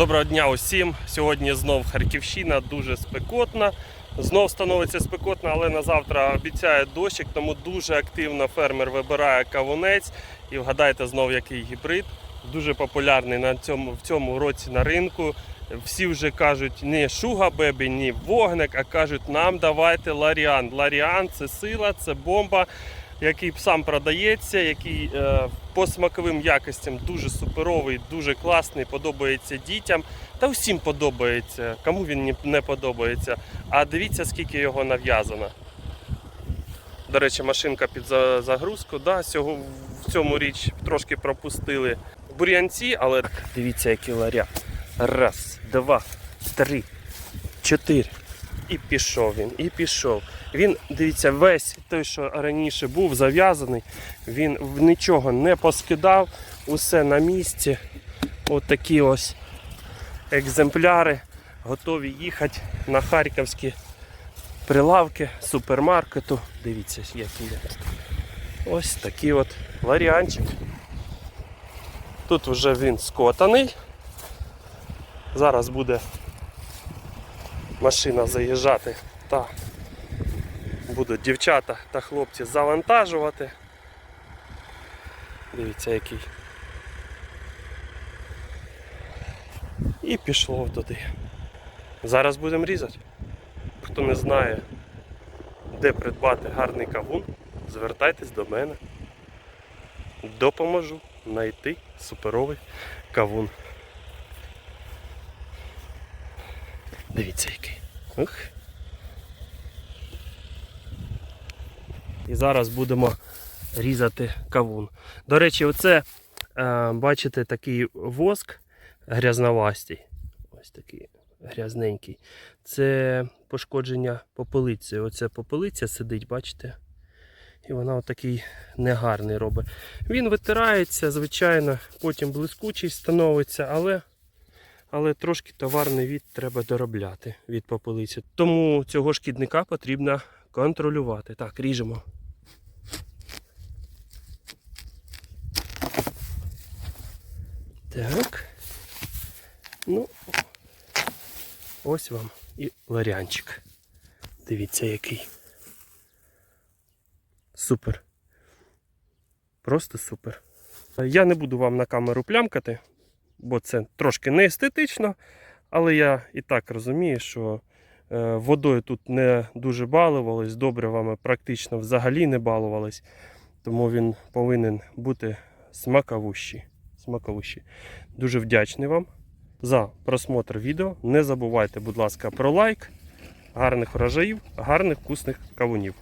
Доброго дня усім. Сьогодні знов Харківщина, дуже спекотна. Знов становиться спекотно, але на завтра обіцяє дощик, тому дуже активно фермер вибирає кавунець. І вгадайте знов, який гібрид. Дуже популярний на цьому, в цьому році на ринку. Всі вже кажуть не шуга бебі, ні вогник, а кажуть, нам давайте ларіан. Ларіан це сила, це бомба, який сам продається, який е, по смаковим якостям дуже суперовий, дуже класний, подобається дітям. Та всім подобається. Кому він не подобається. А дивіться, скільки його нав'язано. До речі, машинка під загрузку. Да, сього, в цьому річ трошки пропустили бур'янці, але дивіться, який ларя. Раз, два, три, чотири. І пішов він, і пішов. Він, дивіться, весь той, що раніше був зав'язаний, він нічого не поскидав, усе на місці. От ось екземпляри готові їхати на харківські прилавки супермаркету. Дивіться, який є. Ось такий от варіанчик. Тут вже він скотаний. Зараз буде машина заїжджати та будуть дівчата та хлопці завантажувати. Дивіться який. І пішло туди. Зараз будемо різати. Хто не знає, де придбати гарний кавун, звертайтесь до мене. Допоможу знайти суперовий кавун. Дивіться який. Ух. І зараз будемо різати кавун. До речі, оце, е, бачите, такий воск грязновастий. Ось такий грязненький. Це пошкодження попелиці. Оце попелиця сидить, бачите? І вона отакий негарний робить. Він витирається, звичайно, потім блискучий становиться, але, але трошки товарний від треба доробляти від попелиці. Тому цього шкідника потрібно контролювати. Так, ріжемо. Так. Ну, ось вам і ларянчик. Дивіться який. Супер. Просто супер. Я не буду вам на камеру плямкати, бо це трошки не естетично, але я і так розумію, що е, водою тут не дуже балувались, добривами практично взагалі не балувались, тому він повинен бути смаковущий. смаковущий. Дуже вдячний вам за просмотр відео. Не забувайте, будь ласка, про лайк, гарних врожаїв, гарних вкусних кавунів.